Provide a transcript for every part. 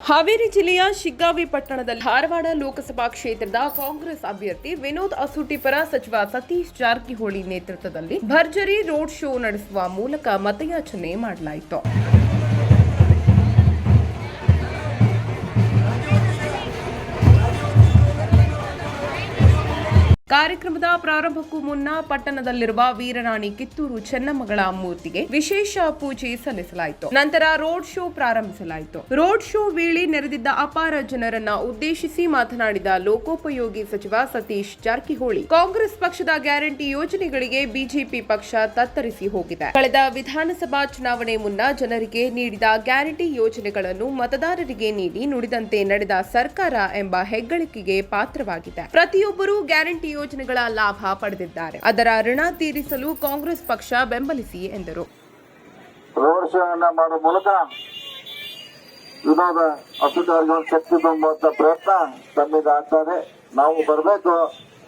ಹಾವೇರಿ ಜಿಲ್ಲೆಯ ಶಿಗ್ಗಾವಿ ಪಟ್ಟಣದಲ್ಲಿ ಧಾರವಾಡ ಲೋಕಸಭಾ ಕ್ಷೇತ್ರದ ಕಾಂಗ್ರೆಸ್ ಅಭ್ಯರ್ಥಿ ವಿನೋದ್ ಅಸೂಟಿ ಪರ ಸಚಿವ ಸತೀಶ್ ಜಾರಕಿಹೊಳಿ ನೇತೃತ್ವದಲ್ಲಿ ಭರ್ಜರಿ ರೋಡ್ ಶೋ ನಡೆಸುವ ಮೂಲಕ ಮತಯಾಚನೆ ಮಾಡಲಾಯಿತು. ಕಾರ್ಯಕ್ರಮದ ಪ್ರಾರಂಭಕ್ಕೂ ಮುನ್ನ ಪಟ್ಟಣದಲ್ಲಿರುವ ವೀರರಾಣಿ ಕಿತ್ತೂರು ಚೆನ್ನಮ್ಮಗಳ ಮೂರ್ತಿಗೆ ವಿಶೇಷ ಪೂಜೆ ಸಲ್ಲಿಸಲಾಯಿತು. ನಂತರ ರೋಡ್ ಶೋ ಪ್ರಾರಂಭಿಸಲಾಯಿತು. ರೋಡ್ ಶೋ ವೇಳೆ ನೆರೆದಿದ್ದ ಅಪಾರ ಜನರನ್ನ ಉದ್ದೇಶಿಸಿ ಮಾತನಾಡಿದ ಲೋಕೋಪಯೋಗಿ ಸಚಿವ ಸತೀಶ್ ಜಾರಕಿಹೊಳಿ, ಕಾಂಗ್ರೆಸ್ ಪಕ್ಷದ ಗ್ಯಾರಂಟಿ ಯೋಜನೆಗಳಿಗೆ ಬಿಜೆಪಿ ಪಕ್ಷ ತತ್ತರಿಸಿ ಹೋಗಿದೆ. ಕಳೆದ ವಿಧಾನಸಭಾ ಚುನಾವಣೆ ಮುನ್ನ ಜನರಿಗೆ ನೀಡಿದ ಗ್ಯಾರಂಟಿ ಯೋಜನೆಗಳನ್ನು ಮತದಾರರಿಗೆ ನೀಡಿ ನುಡಿದಂತೆ ನಡೆದ ಸರ್ಕಾರ ಎಂಬ ಹೆಗ್ಗಳಿಕೆಗೆ ಪಾತ್ರವಾಗಿದೆ. ಪ್ರತಿಯೊಬ್ಬರೂ ಗ್ಯಾರಂಟಿ ಯೋಜನೆಗಳ ಲಾಭ ಪಡೆದಿದ್ದಾರೆ. ಅದರ ಋಣ ತೀರಿಸಲು ಕಾಂಗ್ರೆಸ್ ಪಕ್ಷ ಬೆಂಬಲಿಸಿ ಎಂದರು. ಮಾಡುವ ಮೂಲಕ ವಿನೋದ ಒಂದು ಶಕ್ತಿ ತುಂಬುವಂತ ಪ್ರಯತ್ನ ತಮ್ಮಿಂದ ಆಗ್ತದೆ ನಾವು ಬರಬೇಕು,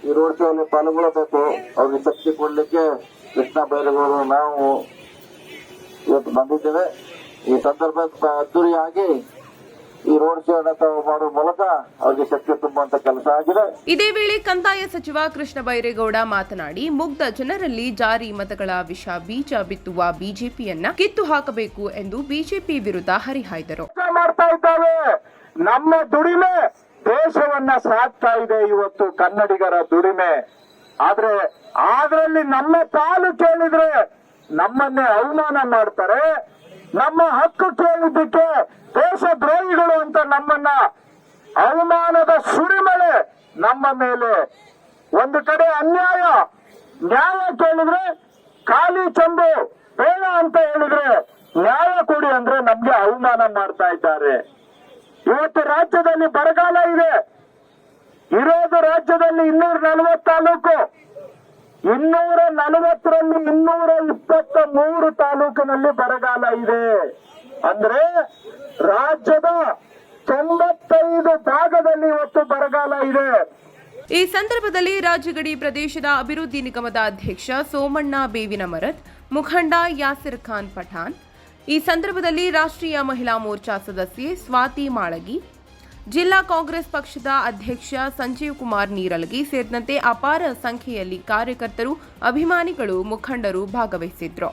ಈ ರೋಡ್ ಶೋ ಅಲ್ಲಿ ಪಾಲ್ಗೊಳ್ಳಬೇಕು, ಅವ್ರಿಗೆ ಶಕ್ತಿ ಕೊಡ್ಲಿಕ್ಕೆ ಕೃಷ್ಣ ಬೈರೇಗೌಡರು ನಾವು ಇವತ್ತು ಬಂದಿದ್ದೇವೆ. ಈ ಸಂದರ್ಭ ಅದ್ದೂರಿಯಾಗಿ ಈ ರೋಡ್ ಶೋ ಮಾಡುವ ಮೂಲಕ ಅವರಿಗೆ ಶಕ್ತಿ ತುಂಬುವಂತ ಕೆಲಸ ಆಗಿದೆ. ಇದೇ ವೇಳೆ ಕಂದಾಯ ಸಚಿವ ಕೃಷ್ಣ ಬೈರೇಗೌಡ ಮಾತನಾಡಿ ಮುಗ್ಧ ಜನರಲ್ಲಿ ಜಾರಿ ಮತಗಳ ವಿಷ ಬೀಜ ಬಿತ್ತುವ ಬಿಜೆಪಿಯನ್ನ ಕಿತ್ತು ಹಾಕಬೇಕು ಎಂದು ಬಿಜೆಪಿ ವಿರುದ್ಧ ಹರಿಹಾಯ್ದರು. ಮಾಡ್ತಾ ಇದ್ದಾವೆ. ನಮ್ಮ ದುಡಿಮೆ ದೇಶವನ್ನ ಸಾಕ್ತಾ ಇದೆ ಇವತ್ತು ಕನ್ನಡಿಗರ ದುಡಿಮೆ. ಆದ್ರೆ ಅದರಲ್ಲಿ ನಮ್ಮ ಪಾಲು ಕೇಳಿದ್ರೆ ನಮ್ಮನ್ನೇ ಅವಮಾನ ಮಾಡ್ತಾರೆ. ನಮ್ಮ ಹಕ್ಕು ಕೇಳಿದ್ದಕ್ಕೆ ದೇಶ ಅಂತ ನಮ್ಮನ್ನ ಅವಮಾನದ ಸುರಿಮಳೆ ನಮ್ಮ ಮೇಲೆ. ಒಂದು ಕಡೆ ಅನ್ಯಾಯ, ನ್ಯಾಯ ಕೇಳಿದ್ರೆ ಖಾಲಿ ಚಂಬು ಬೇಡ ಅಂತ ಹೇಳಿದ್ರೆ ನ್ಯಾಯ ಕೊಡಿ ಅಂದ್ರೆ ನಮ್ಗೆ ಅವಮಾನ ಮಾಡ್ತಾ ಇದ್ದಾರೆ. ಇವತ್ತು ರಾಜ್ಯದಲ್ಲಿ ಬರಗಾಲ ಇದೆ. ಇರೋದು ರಾಜ್ಯದಲ್ಲಿ ಇನ್ನೂರ ನಲವತ್ತು ತಾಲೂಕು ಇನ್ನೂರ ನಲವತ್ತರಲ್ಲಿ ಇನ್ನೂರ ಇಪ್ಪತ್ತ ಮೂರು ತಾಲೂಕಿನಲ್ಲಿ ಬರಗಾಲ ಇದೆ. ಅಂದ್ರೆ ರಾಜ್ಯದ ತೊಂಬತ್ತೈದು ಭಾಗದಲ್ಲಿ ಇವತ್ತು ಬರಗಾಲ ಇದೆ. ಈ ಸಂದರ್ಭದಲ್ಲಿ ರಾಜ್ಯಗಡಿ ಪ್ರದೇಶದ ಅಭಿವೃದ್ಧಿ ನಿಗಮದ ಅಧ್ಯಕ್ಷ ಸೋಮಣ್ಣ ಬೇವಿನ ಮರತ್ ಮುಖಂಡ ಯಾಸಿರ್ ಖಾನ್ ಪಠಾನ್ ಈ ಸಂದರ್ಭದಲ್ಲಿ ರಾಷ್ಟ್ರೀಯ ಮಹಿಳಾ ಮೋರ್ಚಾ ಸದಸ್ಯೆ ಸ್ವಾತಿ ಮಾಳಗಿ, ಜಿಲ್ಲಾ ಕಾಂಗ್ರೆಸ್ ಪಕ್ಷದ ಅಧ್ಯಕ್ಷ ಸಂಜೀವ್ ಕುಮಾರ್ ನೀರಲಗಿ ಸೇರಿದಂತೆ ಅಪಾರ ಸಂಖ್ಯೆಯಲ್ಲಿ ಕಾರ್ಯಕರ್ತರು, ಅಭಿಮಾನಿಗಳು, ಮುಖಂಡರು ಭಾಗವಹಿಸಿದ್ರು.